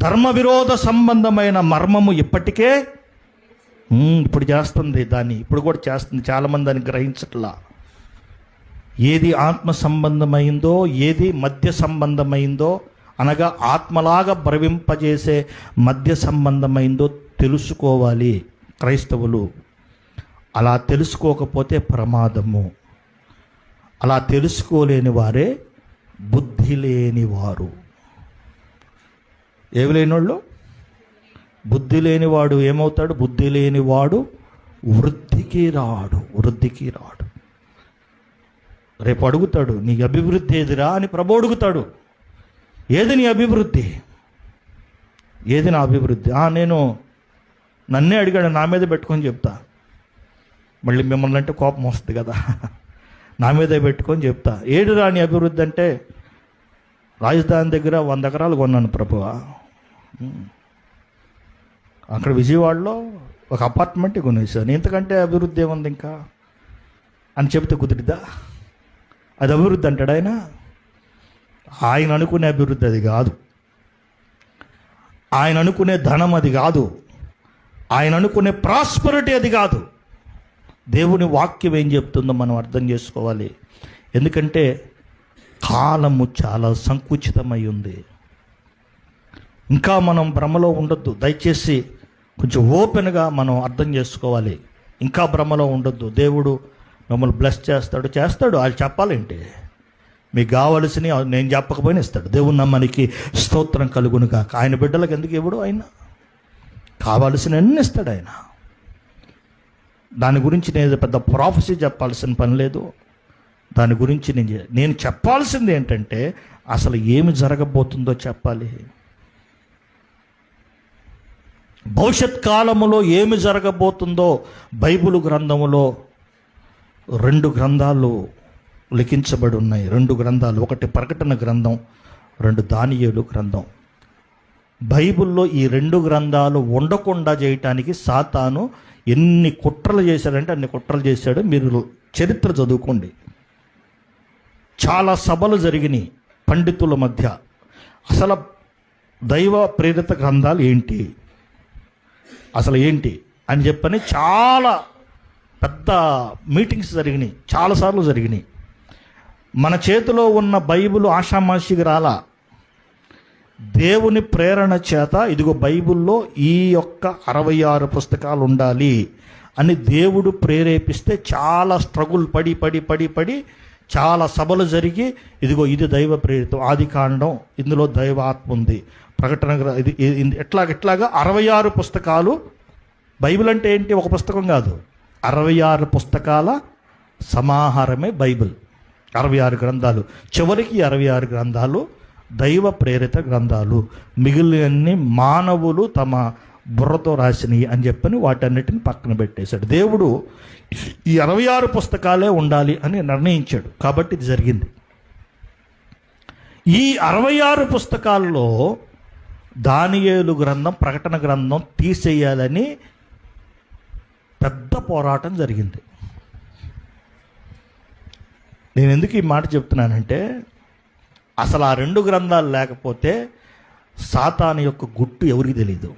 ధర్మ విరోధ సంబంధమైన మర్మము ఇప్పటికే ఇప్పుడు చేస్తుంది దాన్ని ఇప్పుడు కూడా చేస్తుంది చాలామంది దాన్ని గ్రహించట్లా. ఏది ఆత్మ సంబంధమైందో ఏది మధ్య సంబంధమైందో అనగా ఆత్మలాగా భ్రవింపజేసే మధ్య సంబంధమైందో తెలుసుకోవాలి క్రైస్తవులు. అలా తెలుసుకోకపోతే ప్రమాదము. అలా తెలుసుకోలేని వారే బుద్ధి లేనివారు ఏమి లేనివాళ్ళు బుద్ధి లేనివాడు ఏమవుతాడు? బుద్ధి లేనివాడు వృద్ధికి రాడు వృద్ధికి రాడు. రేపు అడుగుతాడు నీ అభివృద్ధి ఏదిరా? అని ప్రభు అడుగుతాడు. ఏది నీ అభివృద్ధి? ఏది నా అభివృద్ధి? నేను నన్నే అడిగాడు నా మీద పెట్టుకొని చెప్తా. మళ్ళీ మిమ్మల్ని అంటే కోపం వస్తుంది కదా. నా మీదే పెట్టుకొని చెప్తా. ఏడు రాని అభివృద్ధి అంటే రాజధాని దగ్గర వంద ఎకరాలు కొన్నాను ప్రభువా. అక్కడ విజయవాడలో ఒక అపార్ట్మెంట్ కొనేసాను ఇంతకంటే అభివృద్ధి ఏముంది ఇంకా? అని చెబితే కుదిరిద్దా? అది అభివృద్ధి అంటాడు ఆయన. ఆయన అనుకునే అభివృద్ధి అది కాదు. ఆయన అనుకునే ధనం అది కాదు. ఆయన అనుకునే ప్రాస్పరిటీ అది కాదు. దేవుని వాక్యం ఏం చెప్తుందో మనం అర్థం చేసుకోవాలి. ఎందుకంటే కాలము చాలా సంకుచితమై ఉంది. ఇంకా మనం భ్రమలో ఉండొద్దు. దయచేసి కొంచెం ఓపెన్గా మనం అర్థం చేసుకోవాలి. ఇంకా భ్రమలో ఉండొద్దు. దేవుడు మిమ్మల్ని బ్లెస్ చేస్తాడు. చేస్తాడు. అది చెప్పాలేంటి? మీకు కావలసినవి నేను చెప్పకపోయినా ఇస్తాడు. దేవుడు నమ్మనికి స్తోత్రం కలుగును కాక ఆయన బిడ్డలకు ఎందుకు ఇవ్వడు ఆయన? కావలసిన అన్ని ఇస్తాడు ఆయన. దాని గురించి నేను పెద్ద ప్రాఫెసీ చెప్పాల్సిన పని లేదు. దాని గురించి నేను నేను చెప్పాల్సింది ఏంటంటే అసలు ఏమి జరగబోతుందో చెప్పాలి. భవిష్యత్ కాలములో ఏమి జరగబోతుందో బైబిల్ గ్రంథములో రెండు గ్రంథాలు లిఖించబడి ఉన్నాయి. రెండు గ్రంథాలు. ఒకటి ప్రకటన గ్రంథం రెండు దానియేలు గ్రంథం. బైబిల్లో ఈ రెండు గ్రంథాలు ఉండకుండా చేయటానికి సాతాను ఎన్ని కుట్రలు చేశాడంటే అన్ని కుట్రలు చేశాడు. మీరు చరిత్ర చదువుకోండి. చాలా సభలు జరిగినాయి పండితుల మధ్య. అసలు దైవ ప్రేరిత గ్రంథాలు ఏంటి? అసలు ఏంటి అని చెప్పని చాలా పెద్ద మీటింగ్స్ జరిగినాయి చాలాసార్లు జరిగినాయి. మన చేతిలో ఉన్న బైబిల్ ఆషామాషికి రాలా. దేవుని ప్రేరణ చేత ఇదిగో బైబిల్లో ఈ యొక్క అరవై ఆరు పుస్తకాలు ఉండాలి అని దేవుడు ప్రేరేపిస్తే చాలా స్ట్రగుల్ పడి పడి పడి పడి చాలా సభలు జరిగి ఇదిగో ఇది దైవ ప్రేరితం ఆది కాండం ఇందులో దైవాత్మ ఉంది. ప్రకటన గ్ర- ఇది ఎట్లాగ ఎట్లా ఎట్లాగా అరవై ఆరు పుస్తకాలు బైబిల్ అంటే ఏంటి? ఒక పుస్తకం కాదు. అరవై ఆరు పుస్తకాల సమాహారమే బైబిల్. అరవై ఆరు గ్రంథాలు. చివరికి అరవై ఆరు గ్రంథాలు దైవ ప్రేరిత గ్రంథాలు. మిగిలినన్ని మానవులు తమ బుర్రతో రాసినవి అని చెప్పని వాటన్నిటిని పక్కన పెట్టేశాడు. దేవుడు ఈ అరవై ఆరు పుస్తకాలే ఉండాలి అని నిర్ణయించాడు. కాబట్టి ఇది జరిగింది. ఈ అరవై ఆరు పుస్తకాల్లో దానియేలు గ్రంథం ప్రకటన గ్రంథం తీసేయాలని పెద్ద పోరాటం జరిగింది. నేను ఎందుకు ఈ మాట చెప్తున్నానంటే అసలు ఆ రెండు గ్రంథాలు లేకపోతే సాతాను యొక్క గుట్టు ఎవరికి తెలియదు